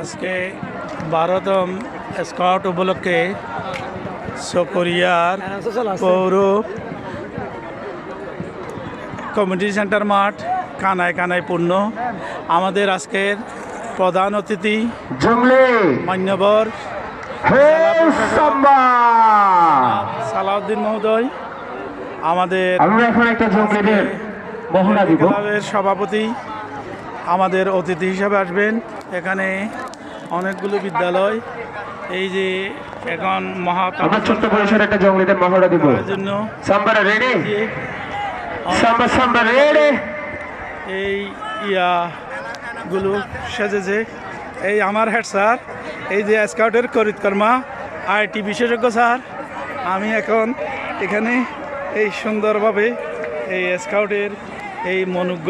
আজকে বারোতম স্কাউট উপলক্ষে সকরিয়ার পৌর কমিউনিটি সেন্টার মাঠ কানায় কানায় পূর্ণ। আমাদের আজকের প্রধান অতিথি মান্যবর সালাউদ্দিন মহোদয় আমাদের ক্লাবের সভাপতি আমাদের অতিথি হিসাবে আসবেন। এখানে অনেকগুলো বিদ্যালয় এই যে এখন মহা আমরা ছোট্ট পরিসরে একটা জঙ্গলিদের মহড়া দিব। জন্য সাম্বারা রেডি যে সাম্বা সাম্বা রেডি এই ইয়াগুলো সেজেছে। এই আমার হেড স্যার এই যে স্কাউটের করিতকর্মা আইটি বিশেষজ্ঞ স্যার আমি এখন এখানে এই সুন্দরভাবে এই স্কাউটের এই মনুজ্ঞ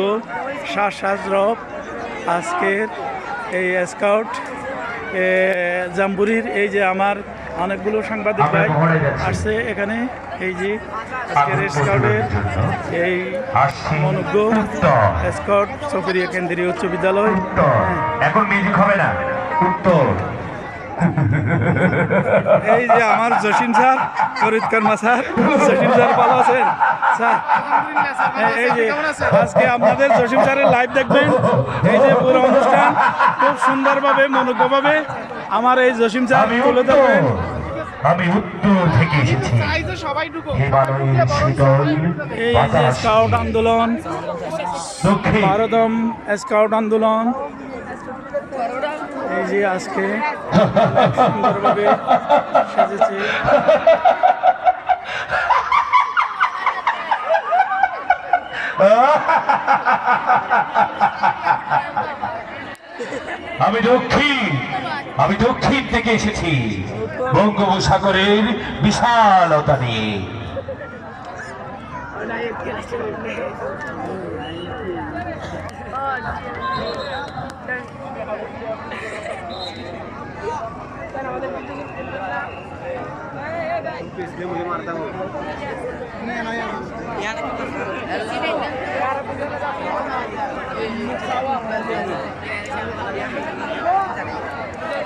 শ্বাস আজকের এই স্কাউট জাম্বুরির এই যে আমার অনেকগুলো সাংবাদিক ভাই আসছে এখানে। এই যে স্কাউটের এই মনুজ্ঞ স্কট চকরিয়া কেন্দ্রীয় উচ্চ বিদ্যালয়। এখন মিউজিক হবে না। উত্তর। এই যে আমার Jasim sir Farid Karma sir Jasim sir ভালো আছেন? স্যার এই- যে আজকে আপনাদের জসিম স্যারের লাইভ দেখবেন। এই যে পুরো অনুষ্ঠান খুব সুন্দরভাবে মনোজ্ঞভাবে আমার এই জসিম স্যার তুলে উত্তর ধরবেন। আমি উত্তর থেকে এসেছি। এই যে স্কাউট আন্দোলন ভারতম স্কাউট আন্দোলন এই যে আজকে সুন্দরভাবে সাজেছে। আমি দক্ষিণ আমি দক্ষিণ থেকে এসেছি বঙ্গোপসাগরের বিশালতা নিয়ে।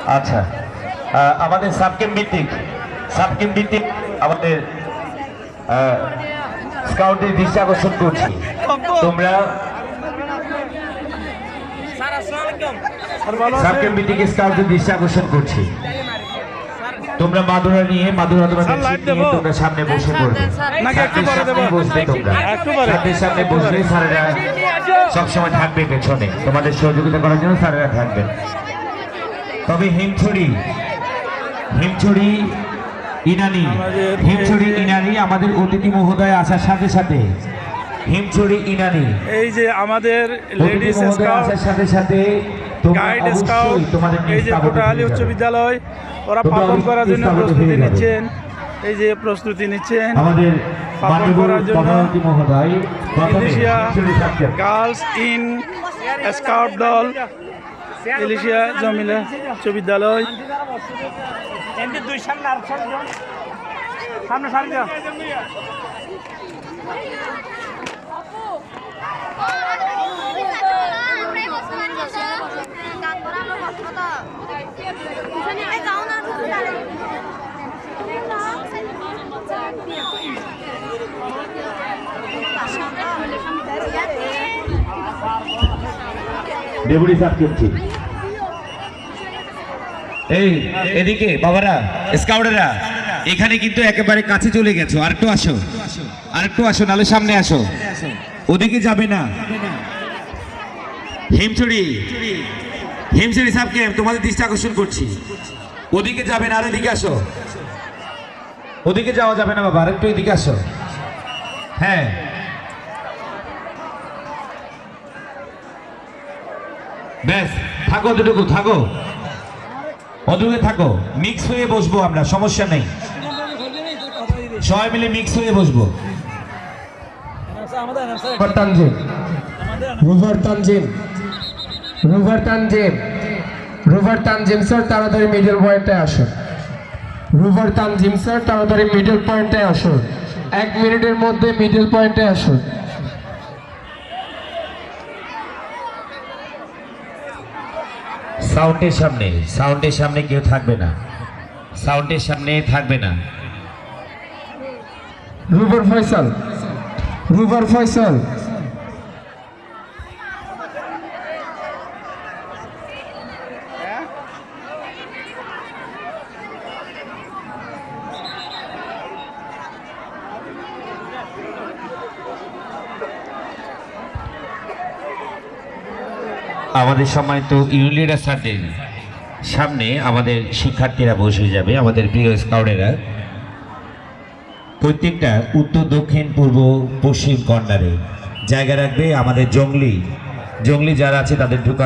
আচ্ছা আমাদের সাবকেম ভিত্তিক সাবকেম ভিত্তিক আমাদের স্কাউটের দৃষ্টি আকর্ষণ করছি। তোমরা স্কাউটের দৃষ্টি আকর্ষণ করছি। তোমরা মাদুরা নিয়ে মাদুরা তোমরা সামনে বসে পড়বে? সামনে বসবে তোমরা। একটু সামনে সামনে বসবে স্যারেরা সবসময় থাকবে পেছনে। তোমাদের সহযোগিতা করার জন্য স্যারেরা থাকবেন তবে হিমছড়ি হিমছড়ি ইনানি হিমছড়ি ইনানি আমাদের অতিথি মহোদয় আসার সাথে সাথে। হিমছড়ি ইনানি। এই যে আমাদের লেডিস আসার সাথে সাথে গাইড স্কাউট তোমাদের এই যে কোটাহালি উচ্চ বিদ্যালয় ওরা পালন করার জন্য প্রস্তুতি নিচ্ছেন। এই যে প্রস্তুতি নিচ্ছেন। আমাদের পালন করার জন্য গার্লস ইন স্কাউট দল ইলিশিয়া জমিলা উচ্চ বিদ্যালয় সামনে সামনে ডেপুটি সাহেব করছি। এই, এদিকে, বাবারা, স্কাউটেরা, এখানে কিন্তু একেবারে কাছে চলে গেছো। আরেকটু আসো আরেকটু আসো নালে সামনে আসো। ওদিকে যাবে না। হিমচুড়ি হিমচুড়ি সাহেবকে তোমাদের দৃষ্টি আকর্ষণ করছি। ওদিকে যাবে না, আর এদিকে আসো। ওদিকে যাওয়া যাবে না, বাবা আর একটু এদিকে আসো। হ্যাঁ। ব্যাস থাকো অতটুকু থাকো। অদূরে থাকো মিক্স হয়ে বসবো আমরা, সমস্যা নেই। সবাই মিলে মিক্স হয়ে বসবো। তাড়াতাড়ি মিডল পয়েন্টে আসুন। তাড়াতাড়ি মিডল পয়েন্টে এক মিনিটের মধ্যে মিডল পয়েন্টে আসুন। সাউন্ডের সামনে সাউন্ডের সামনে কেউ থাকবে না। সাউন্ডের সামনে থাকবে না। রুবার ফয়সাল রুবার ফয়সাল। আমাদের সম্মানিত ইউনিলিডার স্যারদের সামনে আমাদের শিক্ষার্থীরা বসে যাবে, আমাদের প্রিয় স্কাউটেরা। প্রত্যেকটা উত্তর, দক্ষিণ, পূর্ব, পশ্চিম কর্নারে জায়গা রাখবে আমাদের জঙ্গলি। জঙ্গলি যারা আছে তাদের ঢুকা